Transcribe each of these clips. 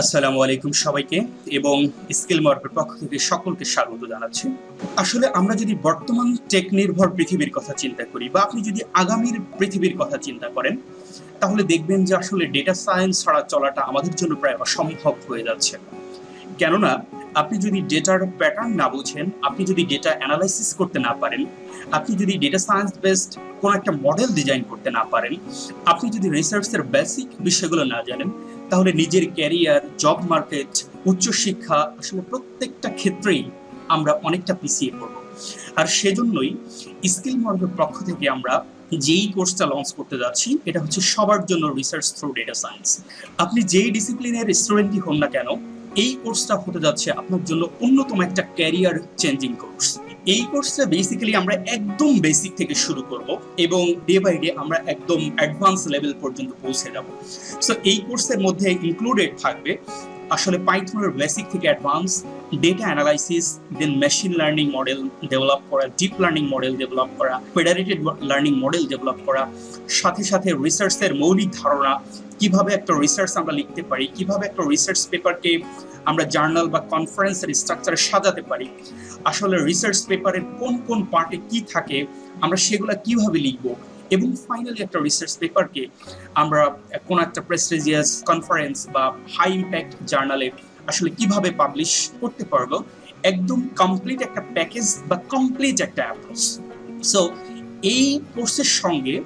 আসসালামু আলাইকুম সবাইকে এবং স্কিল মার্কের পক্ষ থেকে সকলকে স্বাগত জানাচ্ছি। আসলে আমরা যদি বর্তমান টেক নির্ভর পৃথিবীর কথা চিন্তা করি বা আপনি যদি আগামীর পৃথিবীর কথা চিন্তা করেন, তাহলে দেখবেন যে আসলে ডেটা সায়েন্স ছাড়া চলাটা আমাদের জন্য প্রায় অসম্ভব হয়ে যাচ্ছে। কেননা, আপনি যদি ডেটার প্যাটার্ন না বুঝেন, আপনি যদি ডেটা অ্যানালাইসিস করতে না পারেন, আপনি যদি ডেটা সায়েন্স বেসড কোনো একটা মডেল ডিজাইন করতে না পারেন, আপনি যদি রিসার্চের বেসিক বিষয়গুলো না জানেন তাহলে নিজের ক্যারিয়ার জব মার্কেট উচ্চশিক্ষা আসলে প্রত্যেকটা ক্ষেত্রেই আমরা অনেকটা পিছিয়ে পড়ব। আর সেজন্যই স্কিল মর্গের পক্ষ থেকে আমরা যেই কোর্সটা লঞ্চ করতে যাচ্ছি, এটা হচ্ছে সবার জন্য রিসার্চ থ্রু ডেটা সায়েন্স আপনি যেই ডিসিপ্লিনের স্টুডেন্টই হন না কেন, এই কোর্সটা হতে যাচ্ছে আপনার জন্য অন্যতম একটা ক্যারিয়ার চেঞ্জিং কোর্স এই কোর্সটা বেসিক্যালি আমরা একদম বেসিক থেকে শুরু করব এবং ডে বাই ডে আমরা একদম অ্যাডভান্স লেভেল পর্যন্ত পৌঁছে যাব। সো এই কোর্সের মধ্যে ইনক্লুডেড থাকবে আসলে পাইথনের বেসিক থেকে advance data analysis then machine learning model develop করা ডিপ লার্নিং মডেল ডেভেলপ করা ফেডারেটেড লার্নিং মডেল ডেভেলপ করা, সাথে সাথে রিসার্চের মৌলিক ধারণা, কীভাবে একটা রিসার্চ আমরা লিখতে পারি, কীভাবে একটা রিসার্চ পেপারকে আমরা জার্নাল বা কনফারেন্সের স্ট্রাকচারে সাজাতে পারি আসলে রিসার্চ পেপারের কোন কোন পার্টে কি থাকে, আমরা সেগুলো কীভাবে লিখব? এবং ফাইনালি একটা রিসার্চ পেপারকে আমরা কোন একটা প্রেস্টিজিয়াস কনফারেন্স বা হাই ইম্প্যাক্ট জার্নালে আসলে কীভাবে পাবলিশ করতে পারব? একদম কমপ্লিট একটা প্যাকেজ বা কমপ্লিট একটা অ্যাপ্রোচ সো এই কোর্সের সঙ্গে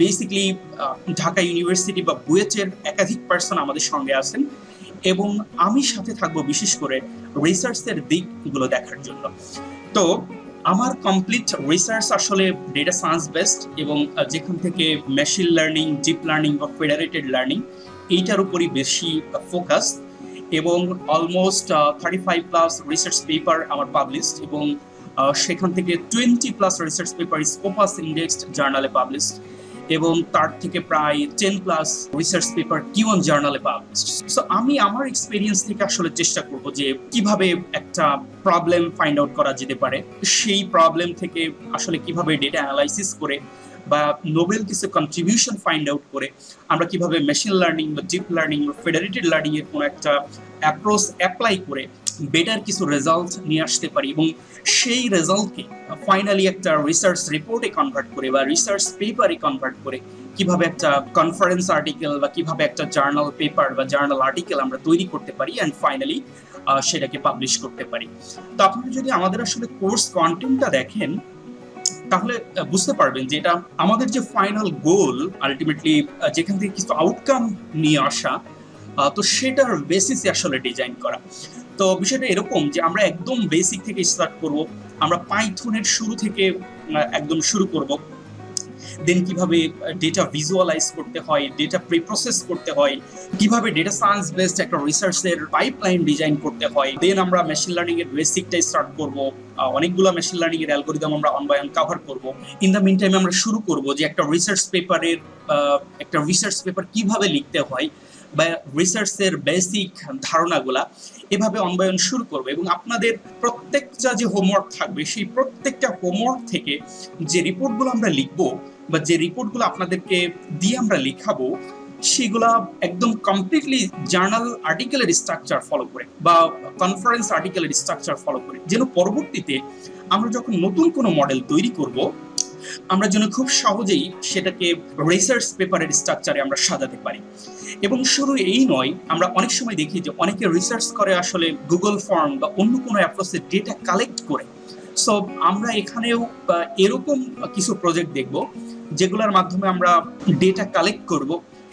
বেসিকলি ঢাকা ইউনিভার্সিটি বা বুয়েটের একাধিক পার্সন আমাদের সঙ্গে আছেন। এবং আমি সাথে থাকব বিশেষ করে রিসার্চের দিকগুলো দেখার জন্য। তো আমার কমপ্লিট রিসার্চ আসলে ডেটা সায়েন্স বেসড এবং যেখান থেকে মেশিন লার্নিং ডিপ লার্নিং বা ফেডারেটেড লার্নিং এইটার উপরই বেশি ফোকাস এবং almost thirty five plus research paper আমার পাবলিশড এবং সেখান থেকে twenty plus research paper Scopus indexed জার্নালে পাবলিশড এবং তার থেকে প্রায় ten plus research paper Q one জার্নালে পাবলিশড সো আমি আমার এক্সপিরিয়েন্স থেকে আসলে চেষ্টা করব যে কীভাবে একটা প্রবলেম ফাইন্ড আউট করা যেতে পারে। সেই প্রবলেম থেকে আসলে কীভাবে ডেটা অ্যানালাইসিস করে বা নোবেল কিছু কন্ট্রিবিউশন ফাইন্ড আউট করে আমরা কীভাবে মেশিন লার্নিং বা ডিপ লার্নিং বা ফেডারেটেড লার্নিং এর কোনো একটা অ্যাপ্রোচ অ্যাপ্লাই করে বেটার কিছু রেজাল্ট নিয়ে আসতে পারি এবং সেই রেজাল্টকে ফাইনালি একটা রিসার্চ রিপোর্টে কনভার্ট করে বা রিসার্চ পেপারে কনভার্ট করে কীভাবে একটা কনফারেন্স আর্টিকেল বা কীভাবে একটা জার্নাল পেপার বা জার্নাল আর্টিকেল আমরা তৈরি করতে পারি অ্যান্ড ফাইনালি সেটাকে পাবলিশ করতে পারি। তো আপনারা যদি আমাদের আসলে কোর্স কন্টেন্টটা দেখেন, তাহলে বুঝতে পারবেন যে এটা আমাদের যে ফাইনাল গোল আলটিমেটলি যেখান থেকে কিছু আউটকাম নিয়ে আসা তো সেটার বেসিসে আসলে ডিজাইন করা। তো বিষয়টা এরকম যে আমরা একদম বেসিক থেকে স্টার্ট করব, আমরা পাইথনের শুরু থেকে একদম শুরু করব। দেন কীভাবে ডেটা ভিজুয়ালাইজ করতে হয় ডেটা প্রিপ্রসেস করতে হয়, কীভাবে ডেটা সায়েন্স বেসড একটা রিসার্চের পাইপলাইন ডিজাইন করতে হয়। দেন আমরা মেশিন লার্নিং এর বেসিকটা স্টার্ট করব অনেকগুলো মেশিন লার্নিং এর অ্যালগোরিদম আমরা অন বাই অন কভার করব। ইন দ্য মিন টাইম আমরা শুরু করব যে একটা রিসার্চ পেপারের একটা রিসার্চ পেপার কীভাবে লিখতে হয় বা রিসার্চের বেসিক ধারণাগুলা এভাবে অনবায়ন শুরু করবে এবং আপনাদের প্রত্যেকটা যে হোমওয়ার্ক থাকবে, সেই প্রত্যেকটা হোমওয়ার্ক থেকে যে রিপোর্টগুলো আমরা লিখব বা যে রিপোর্টগুলো আপনাদেরকে দিয়ে আমরা লেখাবো, সেগুলা একদম কমপ্লিটলি জার্নাল আর্টিকেলের স্ট্রাকচার ফলো করে বা কনফারেন্স আর্টিকেলের স্ট্রাকচার ফলো করে। যেন পরবর্তীতে আমরা যখন নতুন কোনো মডেল তৈরি করব আমরা যেন খুব সহজেই সেটাকে রিসার্চ পেপারের স্ট্রাকচারে আমরা সাজাতে পারি। এবং শুরু এই নয়, আমরা অনেক সময় দেখি যে অনেকে রিসার্চ করে আসলে গুগল ফর্ম বা অন্য কোনো অ্যাপ্রোচে ডেটা কালেক্ট করে। সো আমরা এখানেও এরকম কিছু প্রজেক্ট দেখব, যেগুলোর মাধ্যমে আমরা ডেটা কালেক্ট করব,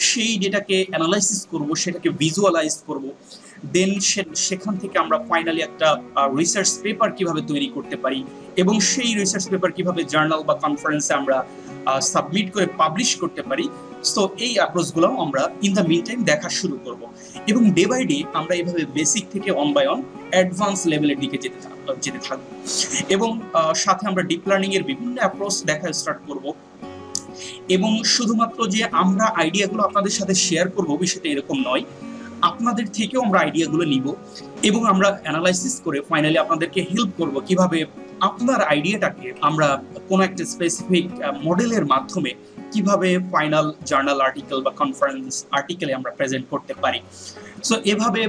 সেই ডেটাকে অ্যানালাইসিস করব, সেটাকে ভিজুয়ালাইজ করব। দেন সেখান থেকে আমরা ফাইনালি একটা রিসার্চ পেপার কীভাবে তৈরি করতে পারি এবং সেই রিসার্চ পেপার কীভাবে জার্নাল বা কনফারেন্সে আমরা সাবমিট করে পাবলিশ করতে পারি। সো এই অ্যাপ্রোচগুলো আমরা ইন দ্য মিন টাইম দেখা শুরু করব। এবং ডে বাই ডে আমরা এইভাবে বেসিক থেকে অন বাই অন অ্যাডভান্স লেভেলের দিকে যেতে যেতে থাকব। এবং সাথে আমরা ডিপ লার্নিং এর বিভিন্ন অ্যাপ্রোচ দেখা স্টার্ট করব। এবং শুধুমাত্র যে আমরা আইডিয়াগুলো আপনাদের সাথে শেয়ার করব বিষয়টা এরকম নয়। আপনাদের থেকেও আমরা আইডিয়াগুলো নিব এবং আমরা অ্যানালাইসিস করে ফাইনালি আপনাদেরকে হেল্প করব কীভাবে আপনার আইডিয়াটাকে আমরা কোনো একটা স্পেসিফিক মডেলের মাধ্যমে কীভাবে ফাইনাল জার্নাল আর্টিকেল বা কনফারেন্স আর্টিকেলে আমরা প্রেজেন্ট করতে পারি। সো এভাবে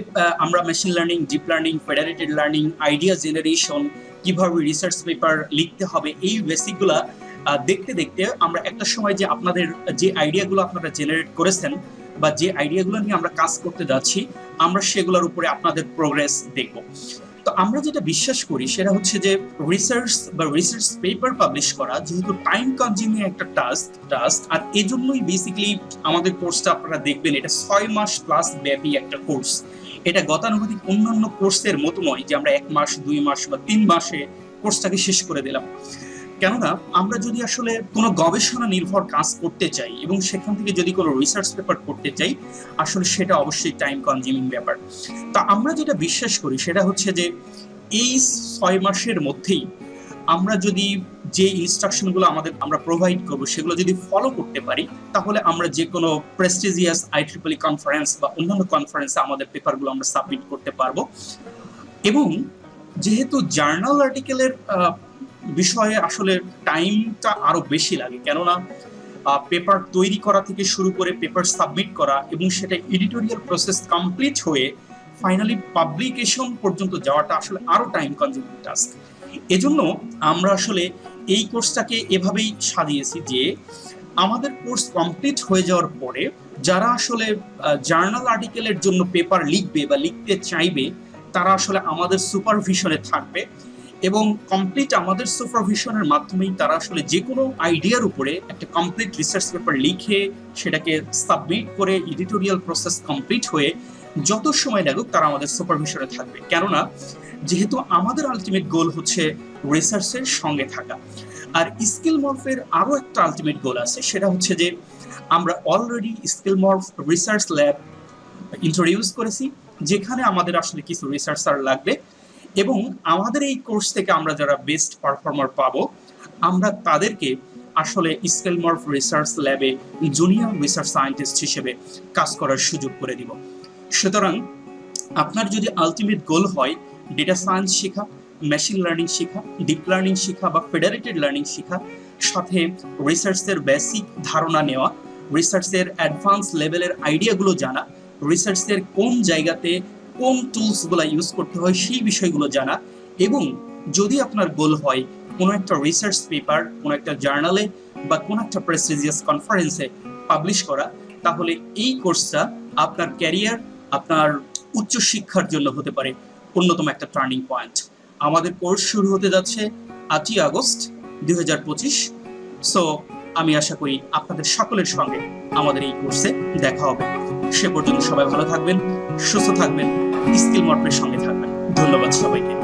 আমরা machine learning deep learning federated learning idea generation কীভাবে রিসার্চ পেপার লিখতে হবে, এই বেসিকগুলা দেখতে দেখতে আমরা একটা সময় যে আপনাদের যে আইডিয়াগুলো আপনারা জেনারেট করেছেন বা যে আইডিয়াগুলো নিয়ে আমরা কাজ করতে যাচ্ছি, আমরা সেগুলোর উপরে আপনাদের প্রোগ্রেস দেখব। তো আমরা যেটা বিশ্বাস করি সেটা হচ্ছে যে রিসার্চ বা রিসার্চ পেপার পাবলিশ করা যেহেতু টাইম কনজিউমিং একটা টাস্ক টাস্ক আর এজন্যই বেসিক্যালি আমাদের কোর্সটা আপনারা দেখবেন, এটা ছয় মাস প্লাস ব্যাপী একটা কোর্স এটা গতানুগতিক অন্যান্য কোর্সের মতো নয় যে আমরা এক মাস, দুই মাস বা তিন মাসে কোর্সটাকে শেষ করে দিলাম। কেননা আমরা যদি আসলে কোনো গবেষণা নির্ভর কাজ করতে চাই এবং সেখান থেকে যদি কোনো রিসার্চ পেপার করতে চাই, আসলে সেটা অবশ্যই টাইম কনজিউমিং ব্যাপার। তা আমরা যেটা বিশ্বাস করি সেটা হচ্ছে যে এই ছয় মাসের মধ্যেই আমরা যদি যে ইনস্ট্রাকশনগুলো আমাদের আমরা প্রোভাইড করব সেগুলো যদি ফলো করতে পারি, তাহলে আমরা যে কোনো প্রেস্টিজিয়াস আই ট্রিপলি কনফারেন্স বা অন্যান্য কনফারেন্সে আমাদের পেপারগুলো আমরা সাবমিট করতে পারব। এবং যেহেতু জার্নাল আর্টিকেলের বিষয়ে আসলে টাইমটা আরও বেশি লাগে। কেননা পেপার তৈরি করা থেকে শুরু করে পেপার সাবমিট করা এবং সেটা এডিটোরিয়াল প্রসেস কমপ্লিট হয়ে ফাইনালি পাবলিকেশন পর্যন্ত যাওয়াটা আসলে আরও টাইম কনজিউমিং টাস্ক এজন্য আমরা আসলে এই কোর্সটাকে এভাবেই সাজিয়েছি যে, আমাদের কোর্স কমপ্লিট হয়ে যাওয়ার পরে যারা আসলে জার্নাল আর্টিকেলের জন্য পেপার লিখবে বা লিখতে চাইবে, তারা আসলে আমাদের সুপারভিশনে থাকবে। এবং কমপ্লিট আমাদের সুপারভিশনের মাধ্যমেই তারা আসলে যে কোনো আইডিয়ার উপরে একটা কমপ্লিট রিসার্চ পেপার লিখে সেটাকে সাবমিট করে এডিটোরিয়াল প্রসেস কমপ্লিট হয়ে যত সময় লাগুক তারা আমাদের সুপারভিশনে থাকবে। কেননা, যেহেতু আমাদের আলটিমেট গোল হচ্ছে রিসার্চের সঙ্গে থাকা। আর স্কিল মর্ফের আরও একটা আলটিমেট গোল আছে, সেটা হচ্ছে যে আমরা already Skill Morph Research Lab introduce করেছি, যেখানে আমাদের আসলে কিছু রিসার্চার লাগবে। এবং আমাদের এই কোর্স থেকে আমরা যারা বেস্ট পারফর্মার পাবো, আমরা তাদেরকে আসলে স্কেল মর্ফ রিসার্চ ল্যাবে জুনিয়র রিসার্চ সায়েন্টিস্ট হিসেবে কাজ করার সুযোগ করে দিব। সুতরাং আপনার যদি আলটিমেট গোল হয় ডেটা সায়েন্স শেখা মেশিন লার্নিং শেখা ডিপ লার্নিং শেখা বা ফেডারেটেড লার্নিং শেখা, সাথে রিসার্চের বেসিক ধারণা নেওয়া রিসার্চের অ্যাডভান্স লেভেলের আইডিয়াগুলো জানা রিসার্চের কোন জায়গাতে কোন টুলসগুলো ইউজ করতে হয় সেই বিষয়গুলো জানা এবং যদি আপনার গোল হয় কোনো একটা রিসার্চ পেপার কোনো একটা জার্নালে বা কোনো একটা প্রেস্টিজিয়াস কনফারেন্সে পাবলিশ করা, তাহলে এই কোর্সটা আপনার ক্যারিয়ার আপনার উচ্চশিক্ষার জন্য হতে পারে অন্যতম একটা টার্নিং পয়েন্ট আমাদের কোর্স শুরু হতে যাচ্ছে আটই আগস্ট দু হাজার পঁচিশ। সো আমি আশা করি আপনাদের সকলের সঙ্গে আমাদের এই কোর্সে দেখা হবে। সে পর্যন্ত সবাই ভালো থাকবেন, সুস্থ থাকবেন। স্কিল মর্পের সঙ্গে থাকবেন। ধন্যবাদ সবাইকে।